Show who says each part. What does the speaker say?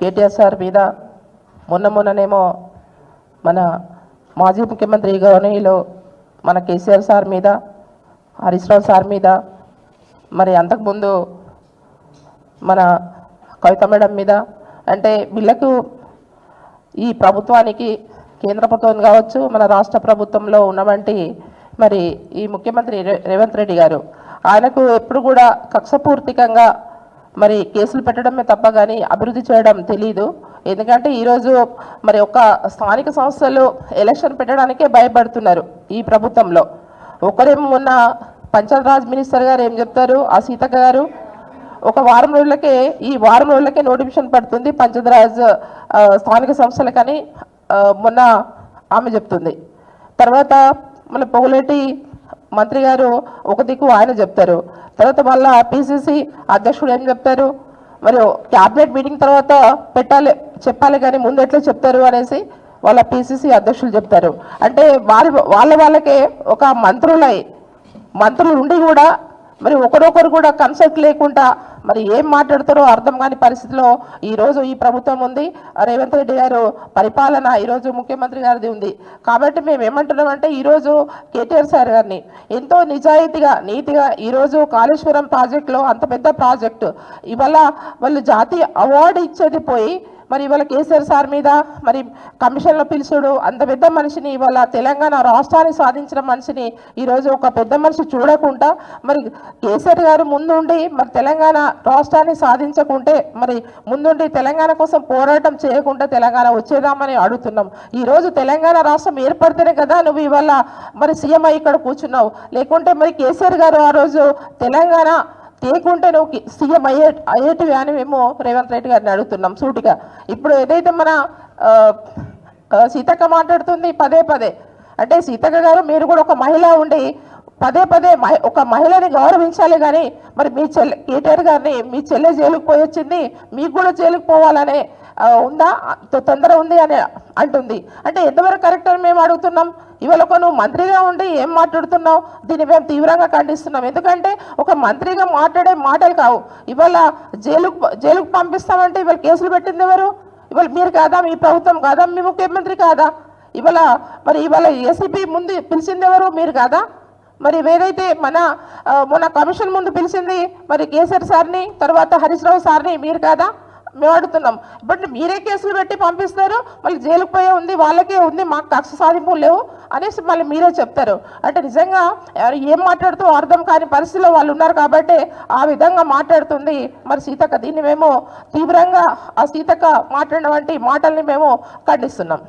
Speaker 1: KTR sir మీద మొన్న మొన్ననేమో మన మాజీ ముఖ్యమంత్రి గవర్నీలో మన కేసీఆర్ సార్ మీద హరీష్ రావు సార్ మీద మరి అంతకుముందు మన కవిత మేడం మీద అంటే వీళ్ళకు ఈ ప్రభుత్వానికి కేంద్ర ప్రభుత్వం కావచ్చు మన రాష్ట్ర ప్రభుత్వంలో ఉన్నవంటి మరి ఈ ముఖ్యమంత్రి రేవంత్ రెడ్డి గారు. ఆయనకు ఎప్పుడు కూడా కక్షపూర్తికంగా మరి కేసులు పెట్టడమే తప్ప కానీ అభివృద్ధి చేయడం తెలీదు. ఎందుకంటే ఈరోజు మరి ఒక స్థానిక సంస్థలు ఎలక్షన్ పెట్టడానికే భయపడుతున్నారు ఈ ప్రభుత్వంలో. ఒకరేమో మొన్న పంచాయతీరాజ్ మినిస్టర్ గారు ఏం చెప్తారు? ఆ సీతక్క గారు ఒక వారం రోజులకే ఈ వారం రోజులకే నోటిఫికేషన్ పడుతుంది పంచదరాజ్ స్థానిక సంస్థలకని కానీ మొన్న ఆమె చెప్తుంది. తర్వాత మన పొగులేటి మంత్రి గారు ఒక దిక్కు ఆయన చెప్తారు. తర్వాత మళ్ళా పిసిసి అధ్యక్షుడు ఏం చెప్తారు? మరి క్యాబినెట్ మీటింగ్ తర్వాత పెట్టాలి చెప్పాలి కానీ ముందు ఎట్లా చెప్తారు అనేసి వాళ్ళ పిసిసి అధ్యక్షులు చెప్తారు. అంటే వారి వాళ్ళ వాళ్ళకే ఒక మంత్రులై మంత్రులు ఉండి కూడా మరి ఒకరొకరు కూడా కన్సల్ట్ లేకుండా మరి ఏం మాట్లాడతారో అర్థం కాని పరిస్థితిలో ఈరోజు ఈ ప్రభుత్వం ఉంది. రేవంత్ రెడ్డి గారు పరిపాలన ఈరోజు ముఖ్యమంత్రి గారిది ఉంది. కాబట్టి మేము ఏమంటున్నామంటే ఈరోజు కేటీఆర్ సార్ గారిని ఎంతో నిజాయితీగా నీతిగా ఈరోజు కాళేశ్వరం ప్రాజెక్టులో అంత పెద్ద ప్రాజెక్టు. ఇవాళ వాళ్ళు జాతీయ అవార్డు ఇచ్చేది పోయి మరి ఇవాళ కేసీఆర్ సార్ మీద మరి కమిషన్లో పిలుచుడు అంత పెద్ద మనిషిని ఇవాళ తెలంగాణ రాష్ట్రాన్ని సాధించిన మనిషిని ఈరోజు ఒక పెద్ద మనిషి చూడకుండా మరి కేసీఆర్ గారు ముందుండి మరి తెలంగాణ రాష్ట్రాన్ని సాధించకుంటే మరి ముందుండి తెలంగాణ కోసం పోరాటం చేయకుండా తెలంగాణ వచ్చేదామని అడుగుతున్నాం. ఈరోజు తెలంగాణ రాష్ట్రం ఏర్పడితేనే కదా నువ్వు ఇవాళ మరి సీఎం అయి ఇక్కడ కూర్చున్నావు. లేకుంటే మరి కేసీఆర్ గారు ఆ రోజు తెలంగాణ తేకుంటే నువ్వు కి- సీఎం అయ్యే అయ్యేటివి అని మేము రేవంత్ రెడ్డి గారిని అడుగుతున్నాం సూటిగా. ఇప్పుడు ఏదైతే మన సీతక్క మాట్లాడుతుంది పదే పదే. అంటే సీతక్క గారు మీరు కూడా ఒక మహిళ ఉండి పదే పదే మహి- ఒక మహిళని గౌరవించాలి కానీ మరి మీ చెల్లె కేటీఆర్ గారిని మీ చెల్లె జైలుకు పోయొచ్చింది మీకు కూడా జైలుకు పోవాలనే ఉందా? తొందర ఉంది అని అంటుంది. అంటే ఎంతవరకు కరెక్ట్ అని మేము అడుగుతున్నాం? ఇవాళ ఒక నువ్వు మంత్రిగా ఉండి ఏం మాట్లాడుతున్నావు? దీన్ని మేము తీవ్రంగా ఖండిస్తున్నాం. ఎందుకంటే ఒక మంత్రిగా మాట్లాడే మాటలు కావు. ఇవాళ జైలుకు జైలుకు పంపిస్తామంటే ఇవాళ కేసులు పెట్టింది ఎవరు? ఇవాళ మీరు కాదా? మీ ప్రభుత్వం కాదా? మీ ముఖ్యమంత్రి కాదా? ఇవాళ మరి ఇవాళ ఏసీపీ ముందు పిలిచింది ఎవరు? మీరు కాదా? మరి ఏదైతే మన మన మొన్న కమిషన్ ముందు పిలిచింది మరి కేసీఆర్ సార్ని తర్వాత హరీష్ రావు సార్ని మీరు కాదా? మేము బట్ మీరే కేసులు పెట్టి పంపిస్తారు మళ్ళీ జైలుకు పోయే ఉంది వాళ్ళకే ఉంది మాకు కక్ష సాధింపు లేవు అనేసి మళ్ళీ మీరే చెప్తారు. అంటే నిజంగా ఎవరు ఏం మాట్లాడుతూ అర్థం కాని పరిస్థితిలో వాళ్ళు ఉన్నారు కాబట్టి ఆ విధంగా మాట్లాడుతుంది. మరి సీతక్క దీన్ని మేము తీవ్రంగా ఆ సీతక్క మాట్లాడిన వంటి మాటల్ని మేము ఖండిస్తున్నాం.